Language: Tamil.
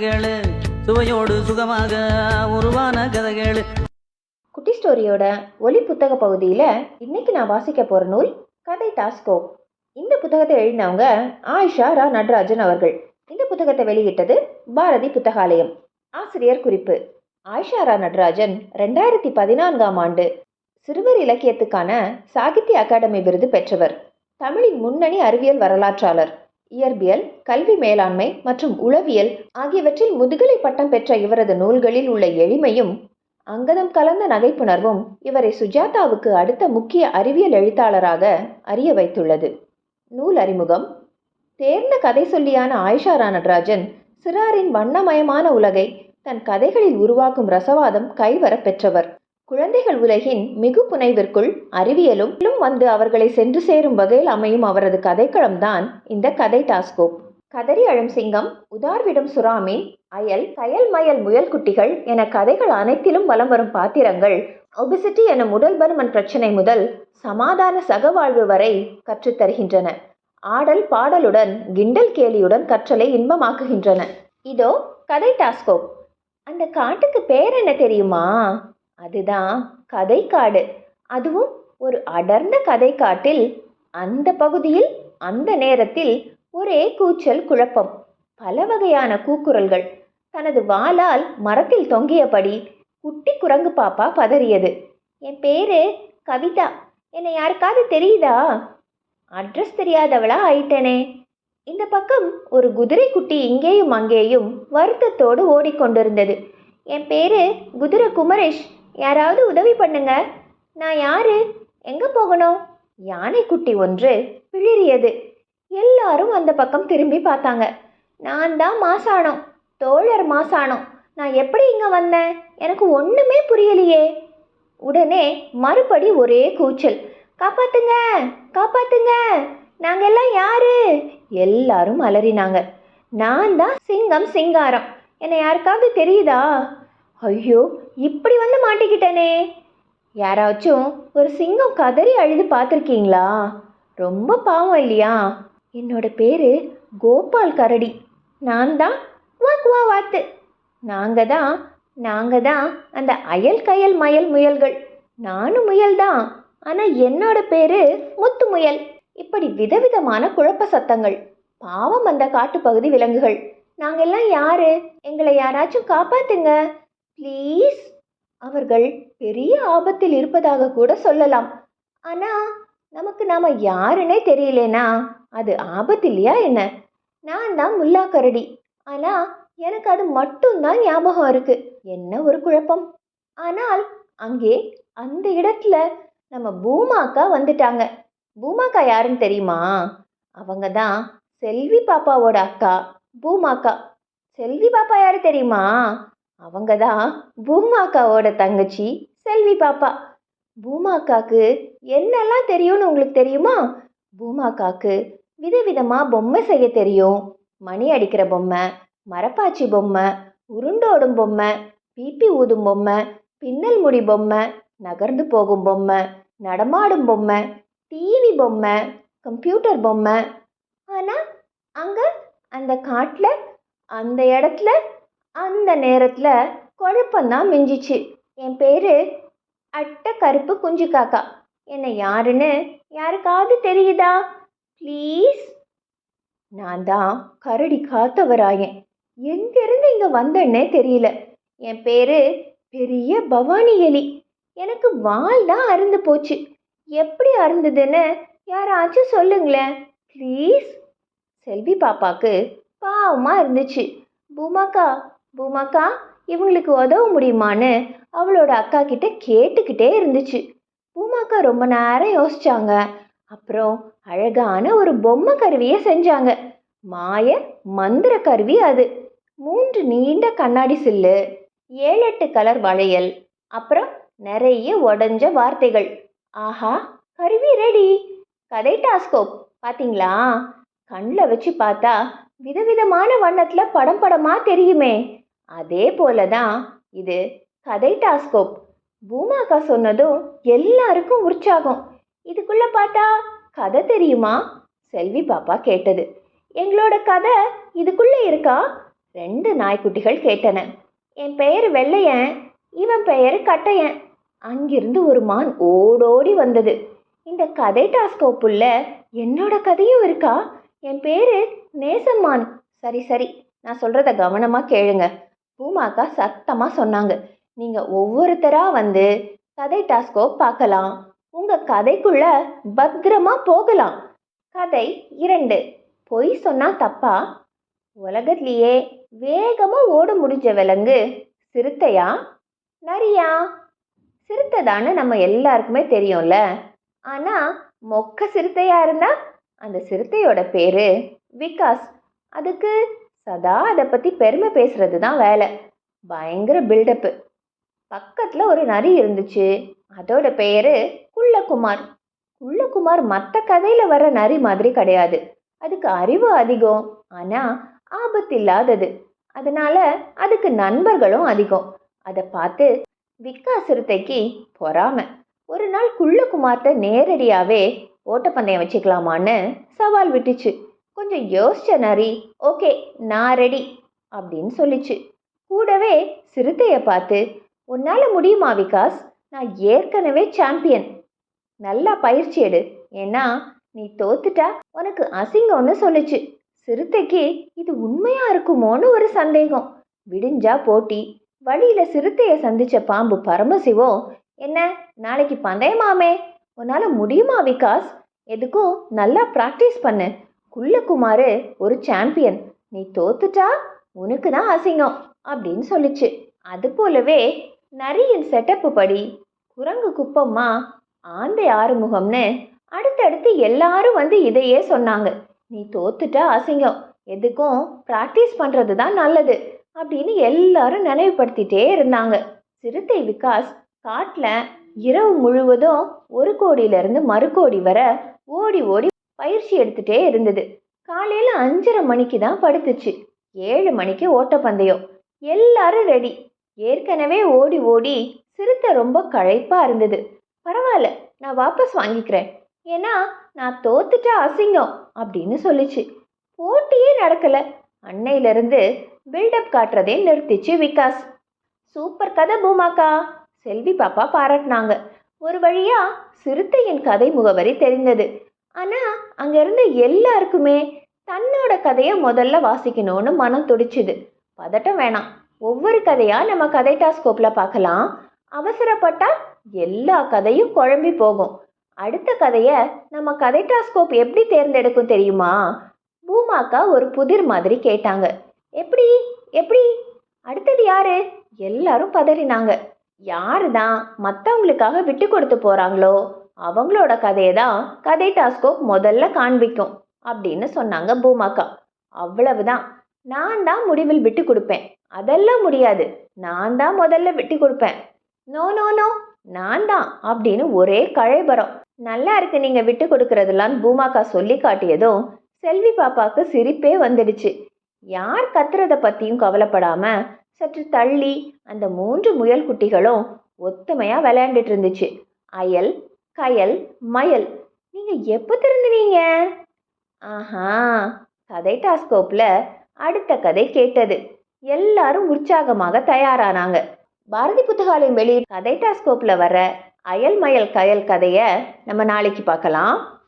கதைகள் சுவையோடு சுகமாக உருவான கதைகள். குட்டி ஸ்டோரியோட ஒலி புத்தக பகுதியில் இன்னைக்கு நான் வாசிக்க போகிற நூல் கதை டாஸ்கோ. இந்த புத்தகத்தை எழுதினவங்க ஆயிஷா ரா நடராஜன் அவர்கள். இந்த புத்தகத்தை வெளியிட்டது பாரதி புத்தகாலயம். ஆசிரியர் குறிப்பு ஆயிஷா ரா நடராஜன் ரெண்டாயிரத்தி பதினான்காம் ஆண்டு சிறுவர் இலக்கியத்துக்கான சாகித்ய அகாடமி விருது பெற்றவர். தமிழின் முன்னணி அறிவியல் வரலாற்றாளர். இயற்பியல் கல்வி மேலாண்மை மற்றும் உளவியல் ஆகியவற்றில் முதுகலை பட்டம் பெற்ற இவரது நூல்களில் உள்ள எளிமையும் அங்கதம் கலந்த நகைப்புணர்வும் இவரை சுஜாதாவுக்கு அடுத்த முக்கிய அறிவியல் எழுத்தாளராக அறிய வைத்துள்ளது. நூல் அறிமுகம். தேர்ந்த கதை சொல்லியான ஆயிஷா ரா சிறாரின் வண்ணமயமான உலகை தன் கதைகளில் உருவாக்கும் ரசவாதம் கைவர பெற்றவர். குழந்தைகள் உலகின் மிகு புனைவிற்குள் அறிவியலும் வந்து அவர்களை சென்று சேரும் வகையில் அமையும் அவரது கதைக்களம்தான் இந்த கதை டாஸ்கோப். கதறி அழும் சிங்கம் உதார்விடும் சுறாமி அயல் கயல் மயல் முயல் குட்டிகள் என கதைகள் அனைத்திலும் வலம் வரும் பாத்திரங்கள் ஒபிசிட்டி எனும் உடல் பருமன் பிரச்சனை முதல் சமாதான சகவாழ்வு வரை கற்றுத்தருகின்றன ஆடல் பாடலுடன் கிண்டல் கேலியுடன் கற்றலை இன்பமாக்குகின்றன. இதோ கதை டாஸ்கோப். அந்த காட்டுக்கு பேர் என்ன தெரியுமா? அதுதான் கதைக்காடு. அதுவும் ஒரு அடர்ந்த கதைக்காட்டில் அந்த பகுதியில் அந்த நேரத்தில் ஒரே கூச்சல் குழப்பம். பல வகையான கூக்குரல்கள். தனது வாளால் மரத்தில் தொங்கியபடி குட்டி குரங்கு பாப்பா பதறியது. என் பேரு கவிதா. என்னை யாருக்காவது தெரியுதா? அட்ரஸ் தெரியாதவளா ஆயிட்டேனே. இந்த பக்கம் ஒரு குதிரை குட்டி இங்கேயும் அங்கேயும் வருத்தத்தோடு ஓடிக்கொண்டிருந்தது. என் பேரு குதிரை குமரேஷ் யாராவது உதவி பண்ணுங்க. நான் யாரு? எங்க போகணும்? யானை குட்டி ஒன்று பிளிறியது எல்லாரும் அந்த பக்கம் திரும்பி பார்த்தாங்க. நான் தான் மாசாணம் தோழர் மாசாணம் நான் எப்படி இங்கே வந்தேன்? எனக்கு ஒன்றுமே புரியலையே. உடனே மறுபடி ஒரே கூச்சல். காப்பாத்துங்க காப்பாத்துங்க. நாங்க எல்லாம் யாரு? எல்லாரும் அலறினாங்க. நான் தான் சிங்கம் சிங்காரம். என்னை யாருக்காவது தெரியுதா? ஐயோ இப்படி வந்து மாட்டிக்கிட்டேனே. யாராச்சும் ஒரு சிங்கம் கதறி அழுது பார்த்துருக்கீங்களா? ரொம்ப பாவம் இல்லையா? என்னோட பேரு கோபால் கரடி. நான் தான் வாக்குவா வாத்து. நாங்கள் தான் நாங்கள் தான் அந்த அயல் கயல் மயல் முயல்கள். நானும் முயல் தான் ஆனால் என்னோட பேரு முத்து முயல். இப்படி விதவிதமான குழப்ப சத்தங்கள் பாவம் அந்த காட்டுப்பகுதி விலங்குகள். நாங்கெல்லாம் யாரு? எங்களை யாராச்சும் காப்பாத்துங்க. ப்ளீஸ். அவர்கள் பெரிய ஆபத்தில் இருப்பதாக கூட சொல்லலாம். ஆனா நமக்கு நாம யாருன்னே தெரியலேனா? அது ஆபத்து இல்லையா என்ன? நான் தான் முல்லா கரடி. ஆனா எனக்கு அது மட்டும்தான் ஞாபகம் இருக்கு. என்ன ஒரு குழப்பம். ஆனால் அங்கே அந்த இடத்துல நம்ம பூமாக்கா வந்துட்டாங்க. பூமாக்கா யாருன்னு தெரியுமா? அவங்க தான் செல்வி பாப்பாவோட அக்கா பூமாக்கா செல்வி பாப்பா யாரு தெரியுமா? அவங்க தான் பூமாக்காவோட தங்கச்சி செல்வி பாப்பா. பூமாக்காக்கு என்னெல்லாம் தெரியும்னு உங்களுக்கு தெரியுமா? பூமாக்காக்கு விதவிதமாக பொம்மை செய்ய தெரியும். மணி அடிக்கிற பொம்மை மரப்பாச்சி பொம்மை உருண்டோடும் பொம்மை பிபி ஊதும் பொம்மை பின்னல் முடி பொம்மை நகர்ந்து போகும் பொம்மை நடமாடும் பொம்மை டிவி பொம்மை கம்ப்யூட்டர் பொம்மை. ஆனால் அங்கே அந்த காட்டில் அந்த இடத்துல அந்த நேரத்தில் குழப்பந்தான் மிஞ்சிச்சு. என் பேர் அட்ட கருப்பு குஞ்சு காக்கா என்னை யாருன்னு யாருக்காவது தெரியுதா? ப்ளீஸ். நான் தான் கரடி காத்தவராயன். எங்கேருந்து இங்கே வந்தேன்னே தெரியல. என் பேர் பெரிய பவானி எலி. எனக்கு வால் தான் அருந்து போச்சு. எப்படி அருந்ததுன்னு யாராச்சும் சொல்லுங்களேன். ப்ளீஸ். செல்வி பாப்பாக்கு பாவமாக இருந்துச்சு. பூமாக்கா பூமாக்கா இவங்களுக்கு உதவ முடியுமான்னு அவளோட அக்கா கிட்ட கேட்டுக்கிட்டே இருந்துச்சு. பூமாக்கா ரொம்ப நேரம் யோசிச்சாங்க. அப்புறம் அழகான ஒரு பொம்மை கருவியை செஞ்சாங்க. மாய மந்திர கருவி அது. மூன்று நீண்ட கண்ணாடி சில்லு ஏழு எட்டு கலர் வளையல் அப்புறம் நிறைய உடஞ்ச வார்த்தைகள். ஆஹா கருவி ரெடி கதை டாஸ்கோப் பார்த்தீங்களா கண்ணில் வச்சு பார்த்தா விதவிதமான வண்ணத்தில் படம் படமாக தெரியுமே. அதே போல தான் இது கதை டாஸ்கோப். பூமாக்கா சொன்னதும் எல்லாருக்கும் உற்சாகம். இதுக்குள்ள பார்த்தா கதை தெரியுமா? செல்வி பாப்பா கேட்டது. எங்களோட கதை இதுக்குள்ளே இருக்கா? ரெண்டு நாய்க்குட்டிகள் கேட்டன. என் பெயர் வெள்ளையன் இவன் பெயர் கட்டையன். அங்கிருந்து ஒரு மான் ஓடோடி வந்தது. இந்த கதை டாஸ்கோப்புள்ள என்னோட கதையும் இருக்கா? என் பேரு நேசம்மான். சரி சரி நான் சொல்றத கவனமா கேளுங்க. பூமாக்கா சத்தமாக சொன்னாங்க. நீங்கள் ஒவ்வொருத்தரா வந்து கதை டாஸ்கோ பார்க்கலாம். உங்கள் கதைக்குள்ள பத்திரமா போகலாம். கதை இரண்டு. பொய் சொன்னா தப்பா? உலகத்திலேயே வேகமாக ஓட முடிஞ்ச விலங்கு சிறுத்தையா? நரியா? சிறுத்தை தானே நம்ம எல்லாருக்குமே தெரியும்ல. ஆனால் மொக்க சிறுத்தையாக இருந்தால் அந்த சிறுத்தையோட பேர் விகாஸ். அதுக்கு சதா அதை பற்றி பெருமை பேசுறது தான் வேலை. பயங்கர பில்டப்பு பக்கத்தில் ஒரு நரி இருந்துச்சு. அதோட பெயரு குள்ளகுமார். குள்ளகுமார் மற்ற கதையில் வர நரி மாதிரி கிடையாது. அதுக்கு அறிவு அதிகம். ஆனால் ஆபத்து இல்லாதது. அதனால அதுக்கு நண்பர்களும் அதிகம். அதை பார்த்து விக்கா சிறுத்தைக்கு பொறாம. ஒரு நாள் குள்ளகுமார்ட்ட நேரடியாகவே ஓட்டப்பந்தயம் வச்சுக்கலாமான்னு சவால் விட்டுச்சு. கொஞ்சம் யோசிச்ச நரி ஓகே நான் ரெடி அப்படின்னு சொல்லிச்சு. கூடவே சிறுத்தையை பார்த்து உன்னால் முடியுமா விகாஸ்? நான் ஏற்கனவே சாம்பியன் நல்லா பயிற்சி எடு. ஏன்னா நீ தோத்துட்டா உனக்கு அசிங்கம்னு சொல்லுச்சு. சிறுத்தைக்கு இது உண்மையா இருக்குமோன்னு ஒரு சந்தேகம். விடிஞ்சா போட்டி. வழியில சிறுத்தையை சந்திச்ச பாம்பு பரமசிவம் என்ன நாளைக்கு பந்தயமாமே? உன்னால முடியுமா விகாஸ்? எதுக்கும் நல்லா ப்ராக்டிஸ் பண்ணு. குள்ளக்குமாரு ஒரு சாம்பியன் நீ தோத்துட்டா உனக்கு தான் அசிங்கம் அப்படின்னு சொல்லிச்சு. அது போலவே நரியின் செட்டப்பு படி குரங்கு குப்பம்மா ஆந்தை ஆறுமுகம்னு அடுத்தடுத்து எல்லாரும் வந்து இதையே சொன்னாங்க. நீ தோத்துட்டா அசிங்கம். எதுக்கும் ப்ராக்டிஸ் பண்ணுறது தான் நல்லது அப்படின்னு எல்லாரும் நினைவுபடுத்திட்டே இருந்தாங்க. சிறுத்தை விகாஸ் காட்டில் இரவு முழுவதும் ஒரு கோடியிலிருந்து மறு கோடி வர ஓடி ஓடி பயிற்சி எடுத்துட்டே இருந்தது. காலையில் அஞ்சரை மணிக்கு தான் படுத்துச்சு. ஏழு மணிக்கு ஓட்டப்பந்தயம். எல்லாரும் ரெடி ஏற்கனவே ஓடி ஓடி சிறுத்தை ரொம்ப களைப்பாக இருந்தது. பரவாயில்ல நான் வாபஸ் வாங்கிக்கிறேன். ஏன்னா நான் தோத்துட்டா அசிங்கம் அப்படின்னு சொல்லிச்சு. போட்டியே நடக்கலை. அன்னையிலிருந்து பில்டப் காட்டுறதே நிறுத்திச்சு விகாஸ். சூப்பர் கதை பூமாக்கா. செல்வி பாப்பா பாராட்டினாங்க. ஒரு வழியாக சிறுத்தையின் கதை முகவரி தெரிந்தது. ஆனால் அங்கே இருந்த எல்லாருக்குமே தன்னோட கதையை முதல்ல வாசிக்கணும்னு மனம் துடிச்சுது. பதட்டம் வேணாம். ஒவ்வொரு கதையாக நம்ம கதை டாஸ்கோப்பில் பார்க்கலாம். அவசரப்பட்டால் எல்லா கதையும் குழம்பி போகும். அடுத்த கதையை நம்ம கதை டாஸ்கோப் எப்படி தேர்ந்தெடுக்கும் தெரியுமா? பூமாக்கா ஒரு புதிர் மாதிரி கேட்டாங்க. எப்படி? எப்படி? அடுத்தது யாரு? எல்லாரும் பதறினாங்க. யாரு தான் மற்றவங்களுக்காக விட்டு கொடுத்து போகிறாங்களோ அவங்களோட கதையை தான் கதை டாஸ்கோப் முதல்ல காண்பிக்கும் அப்படின்னு சொன்னாங்க பூமாக்கா. அவ்வளவுதான். நான் தான் முடிவில் விட்டு கொடுப்பேன். அதெல்லாம் முடியாது. நான் தான் முதல்ல விட்டு கொடுப்பேன். No no no. நான் தான் அப்படின்னு ஒரே கழைபரம் நல்லா இருக்கு நீங்க விட்டு கொடுக்கறதெல்லாம் பூமாக்கா சொல்லி காட்டியதும் செல்வி பாப்பாக்கு சிரிப்பே வந்துடுச்சு. யார் கத்துறத பத்தியும் கவலைப்படாம சற்று தள்ளி அந்த மூன்று முயல் குட்டிகளும் ஒத்துமையா விளையாண்டுட்டு இருந்துச்சு. அயல் கயல் மயல். நீங்க எப்போ திருந்துனீங்க? ஆஹா கதை டாஸ்கோப்ல அடுத்த கதை கேட்டது. எல்லாரும் உற்சாகமாக தயாரானாங்க. பாரதி புத்தகாலயம் வெளியிட்ட கதை டாஸ்கோப்ல வர அயல் மயல் கயல் கதையை நம்ம நாளைக்கு பார்க்கலாம்.